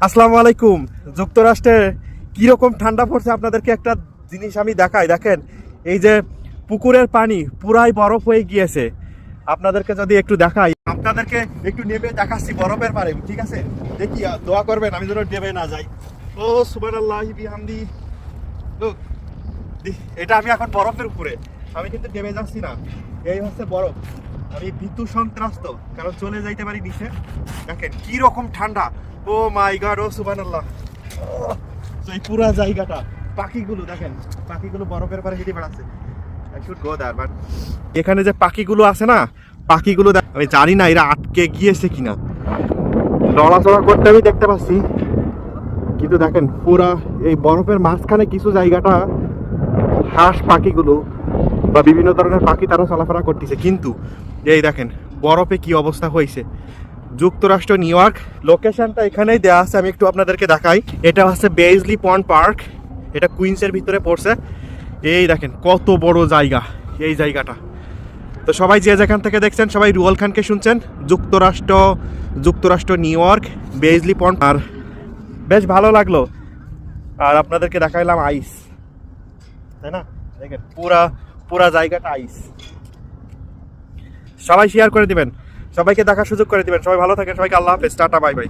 আসসালামু আলাইকুম। যুক্তরাষ্ট্রে কীরকম ঠান্ডা পড়ছে আপনাদেরকে একটা জিনিস আমি দেখাই। দেখেন এই যে পুকুরের পানি পুরাই বরফ হয়ে গিয়েছে। আপনাদেরকে যদি একটু দেখাই আপনাদেরকে একটু নেমে দেখাচ্ছি বরফের পারে ঠিক আছে? দেখি দোয়া করবেন আমি যেন নেমে না যাই। ও সুবহানাল্লাহ বিহামদি। Look, দি- এটা আমি এখন বরফের উপরে। আমি কিন্তু নেমে যাচ্ছি না। এই হচ্ছে বরফ। আমি ভীতু সন্ত্রাস্ত, কারণ চলে যাইতে পারি নিচে। দেখেন, কি রকম ঠান্ডা। ও মাই গড, ও সুবহানাল্লাহ। তো এই পুরা জায়গাটা, পাখিগুলো, দেখেন, পাখিগুলো বরফের পারে হেঁটে বেড়াচ্ছে। এখানে যে পাখিগুলো আছে না, পাখিগুলো আমি জানি না এরা আটকে গিয়েছে কিনা। নড়াচড়া করতে আমি দেখতে পাচ্ছি। কিন্তু দেখেন, পুরা এই বরফের মাঝখানে কিছু জায়গাটা হাঁস পাখিগুলো বা বিভিন্ন ধরনের পাখি তারা চলাফেরা করতেছে। কিন্তু, এই দেখেন, বরফে কি অবস্থা হয়েছে। যুক্তরাষ্ট্র, নিউ ইয়র্ক, লোকেশনটা এখানেই দেওয়া আছে, আমি একটু আপনাদেরকে দেখাই। এটা হচ্ছে বেইজলি পন্ড পার্ক এটা কুইন্সের ভিতরে পড়ছে। এই দেখেন, কত বড় জায়গা, এই জায়গাটা। তো সবাই যে যেখান থেকে দেখছেন, সবাই রুয়াল খানকে শুনছেন। যুক্তরাষ্ট্র যুক্তরাষ্ট্র, নিউ ইয়র্ক বেইজলি পন্ড আর বেশ ভালো লাগল। আর আপনাদেরকে দেখাইলাম আইস তাই না? দেখেন, পুরা পুরা জায়গাটা আইস সবাই শেয়ার করে দিবেন। সবাইকে দেখার সুযোগ করে দিবেন। সবাই ভালো থাকেন। সবাইকে আল্লাহ হাফেজ। Tata bye bye